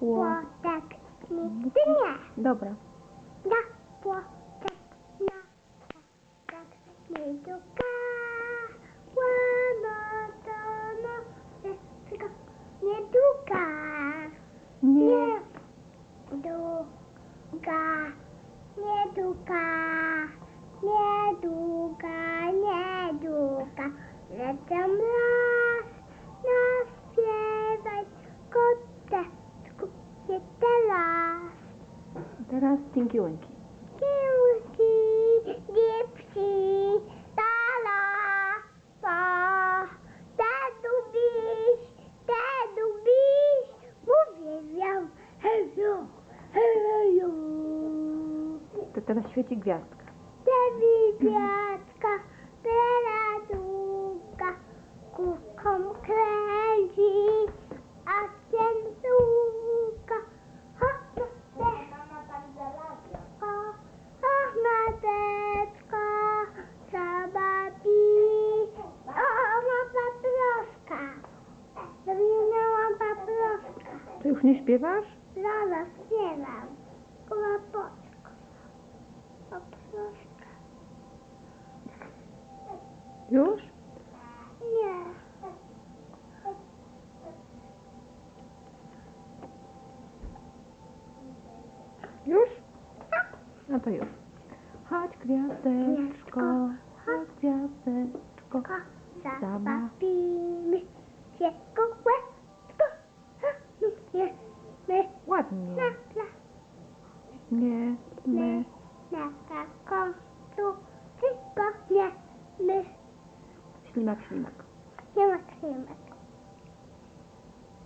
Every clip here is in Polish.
płotek nigdy nie. Dobra. Na płotek, na płotek nie duka. раз тинки-оньки. Киуски, дипси, тала, па, те дубиш, те дубиш, увидел, хэзо, хэзо. Это расчетик вязка. Тебе To już nie śpiewasz? Zaraz śpiewam. Kulapoczko. Paproszka. Już? Nie. Już? No to już. Chodź gwiazdeczko, chodź gwiazdeczko. Zabawimy się kołeczko. Nie, my, Ładnie. Nie, my. na takońcu. Tylko nie, my, Ślimak, ślimak. ma krymek.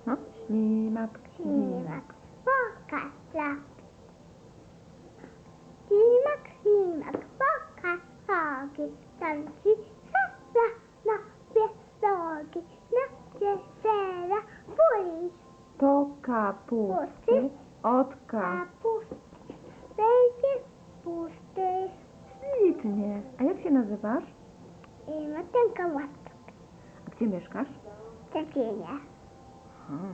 No, ślimak, ślimak. Ślimak, pokaż lap. Ślimak, ślimak, pokaż nogi. Tańczy sasa na dwie nogi. Na dziesięra bulisz. To kapusty od ka... Kapust. Będzie pusty. Ślicznie. A jak się nazywasz? I ma tylko łatwo. A gdzie mieszkasz? Ciepienie. Aha.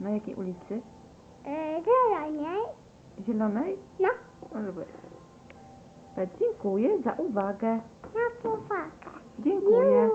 Na jakiej ulicy? Yy, Zieloniej. Zielonej? No, Może być. Dziękuję za uwagę. na powagę. Dziękuję.